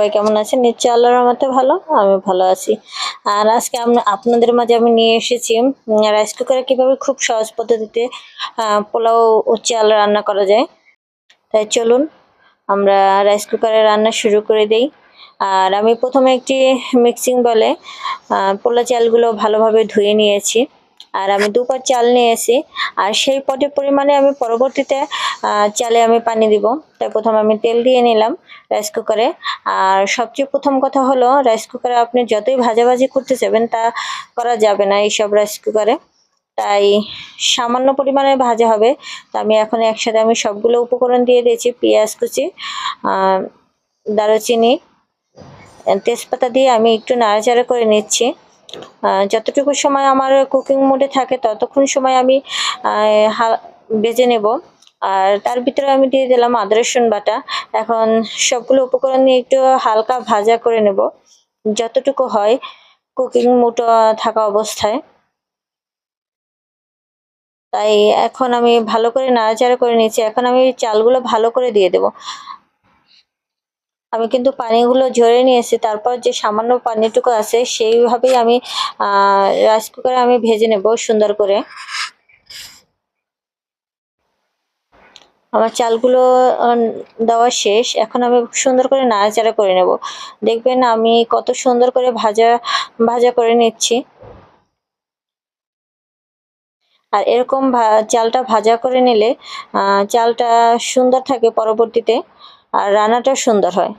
সবাই কেমন আছেন? নিশ্চয় আল্লাহর রহমতে ভালো আমি ভালো আছি। আর আজকে আপনাদের মাঝে আমি নিয়ে এসেছি রাইস কুকারে কীভাবে খুব সহজ পদ্ধতিতে পোলাও ও চাল রান্না করা যায়। তাই চলুন, আমরা রাইস কুকারে রান্না শুরু করে দেই। আর আমি প্রথমে একটি মিক্সিং বলে পোলা চালগুলো ভালোভাবে ধুয়ে নিয়েছি। আর আমি দুপার চাল নিয়ে নিয়েছি আর সেই পটের পরিমাণে আমি পরবর্তীতে চালে আমি পানি দিব। তাই প্রথমে আমি তেল দিয়ে নিলাম রাইস কুকারে আর সবচেয়ে প্রথম কথা হলো রাইস কুকারে আপনি যতই ভাজাভাজি করতে যাবেন, তা করা যাবে না এইসব রাইস কুকারে তাই সামান্য পরিমাণে ভাজা হবে। তো আমি এখন একসাথে আমি সবগুলো উপকরণ দিয়ে দিয়েছি, পেঁয়াজ কুচি দারুচিনি, তেজপাতা দিয়ে আমি একটু নাড়াচাড়া করে নিচ্ছি। যতটুকু সময় আমার কুকিং মোডে থাকে, ততক্ষণ সময় আমি ভেজে নেব। আর তার ভিতরে আমি দিয়ে দিলাম আদা রসুন বাটা। এখন সবগুলো উপকরণ নিয়ে একটু হালকা ভাজা করে নেব। যতটুকু হয় কুকিং মোড থাকা অবস্থায়। তাই এখন আমি ভালো করে নাড়াচাড়া করে নিচ্ছি এখন আমি চালগুলো ভালো করে দিয়ে দেব। আমি কিন্তু পানিগুলো ঝরে নিয়েছি। তারপর যে সামান্য পানিটুকু আছে, সেইভাবেই আমি রাইস কুকারে আমি ভেজে নেব সুন্দর করে। আমার চালগুলো দেওয়া শেষ। এখন আমি সুন্দর করে নাড়াচাড়া করে নেব। দেখবেন আমি কত সুন্দর করে ভাজা ভাজা করে নিচ্ছি। আর এরকম ভা- চালটা ভাজা করে নিলে চালটা সুন্দর থাকে পরবর্তীতে। আর রান্নাটাও সুন্দর হয়।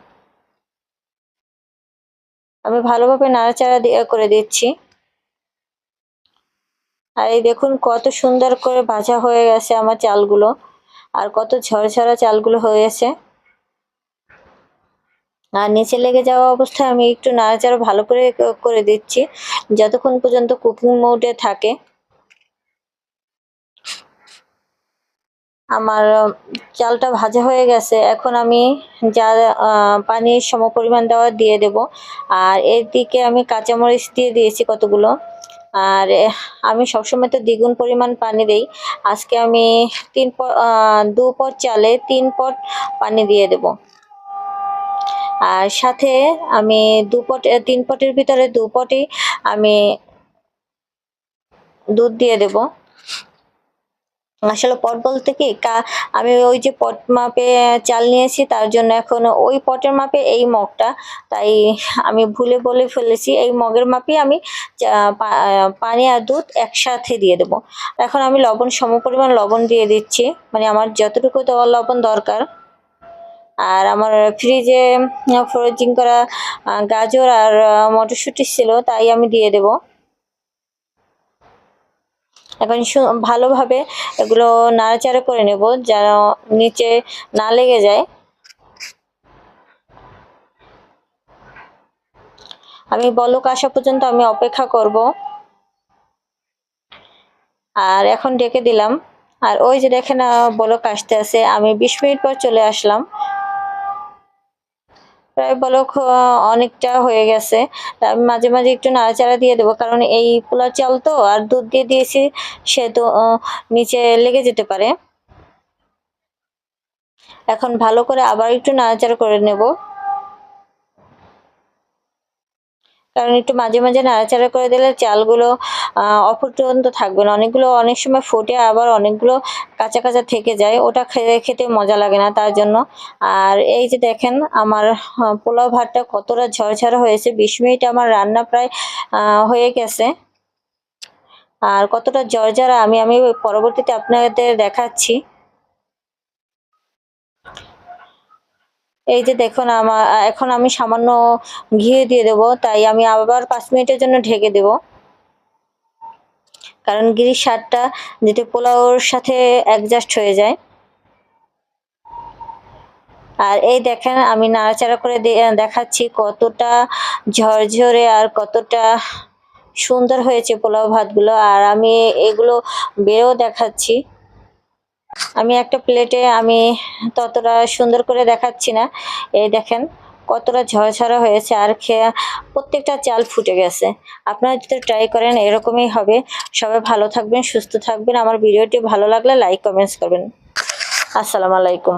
আমি ভালোভাবে নাড়াচাড়া করে দিচ্ছি। আর এই দেখুন কত সুন্দর করে ভাজা হয়ে গেছে আমার চালগুলো। আর কত ঝরঝরা চালগুলো হয়ে গেছে আর নিচে লেগে যাওয়া অবস্থায় আমি একটু নাড়াচাড়া ভালো করে করে দিচ্ছি। যতক্ষণ পর্যন্ত কুকিং মোডে থাকে। আমার চালটা ভাজা হয়ে গেছে। এখন আমি যা পানির সমপরিমাণ দেওয়া দিয়ে দেব। আর এর দিকে আমি কাঁচামরিচ দিয়ে দিয়েছি কতগুলো। আর আমি সবসময় তো দ্বিগুণ পরিমাণ পানি দেই। আজকে আমি তিন পট দু পট চালে তিন পট পানি দিয়ে দেব। আর সাথে আমি দু পট তিন পটের ভিতরে দু পটই আমি দুধ দিয়ে দেবো। আসলে পট বলতে কি আমি ওই যে পট মাপে চাল নিয়েছি, তার জন্য এখন ওই পটের মাপে এই মগটা। তাই আমি ভুলে বলে ফেলেছি, এই মগের মাপে আমি পানি আর দুধ একসাথে দিয়ে দেবো। এখন আমি লবণ, সম পরিমাণ লবণ দিয়ে দিচ্ছি মানে আমার যতটুকু দেওয়ার লবণ দরকার। আর আমার ফ্রিজে ফ্রোজিং করা গাজর আর মটরশুঁটি ছিল, তাই আমি দিয়ে দেবো। এখন ভালোভাবে এগুলো নাড়াচাড়া করে নেব যেন নিচে না লেগে যায়। আমি বলক আসা পর্যন্ত আমি অপেক্ষা করব। আর এখন ডেকে দিলাম। আর ওই যে দেখে না বলক আসতে আছে আমি বিশ মিনিট পর চলে আসলাম। প্রায় বলক অনেকটা হয়ে গেছে। আমি মাঝে মাঝে একটু নাড়াচাড়া দিয়ে দেবো, কারণ এই পোলা চাল তো, আর দুধ দিয়ে দিয়েছি, সে তো নিচে লেগে যেতে পারে। এখন ভালো করে আবার একটু নাড়াচাড়া করে নেব। কারণ একটু মাঝে মাঝে নাড়াচাড়া করে দিলে চালগুলো অফুটন্ত থাকবে না। অনেকগুলো অনেক সময় ফুটে, আবার অনেকগুলো কাঁচা কাঁচা থেকে যায়। ওটা খেতে খেতে মজা লাগে না তার জন্য। আর এই যে দেখেন, আমার পোলাও ভাতটা কতটা ঝরঝরা হয়েছে। বিশ মিনিট আমার রান্না প্রায় হয়ে গেছে। আর কতটা ঝরঝরা আমি আমি পরবর্তীতে আপনাদের দেখাচ্ছি। এই যে দেখুন আমার এখন আমি সামান্য ঘি দিয়ে দেবো, তাই আমি আবার পাঁচ মিনিটের জন্য ঢেকে দেব। কারণ গিরির স্বাদটা যাতে পোলাওর সাথে অ্যাডজাস্ট হয়ে যায়। আর এই দেখেন, আমি নাড়াচাড়া করে দেখাচ্ছি কতটা ঝরঝরে আর কতটা সুন্দর হয়েছে পোলাও ভাতগুলো। আর আমি এগুলো বেয়েও দেখাচ্ছি। আমি একটা প্লেটে আমি ততটা সুন্দর করে দেখাচ্ছি না। এই দেখেন কতটা ঝরঝরা হয়েছে আর খেয়ে প্রত্যেকটা চাল ফুটে গেছে। আপনারা যদি ট্রাই করেন এরকমই হবে। সবাই ভালো থাকবেন, সুস্থ থাকবেন। আমার ভিডিওটি ভালো লাগলে লাইক কমেন্টস করবেন। আসসালামু আলাইকুম।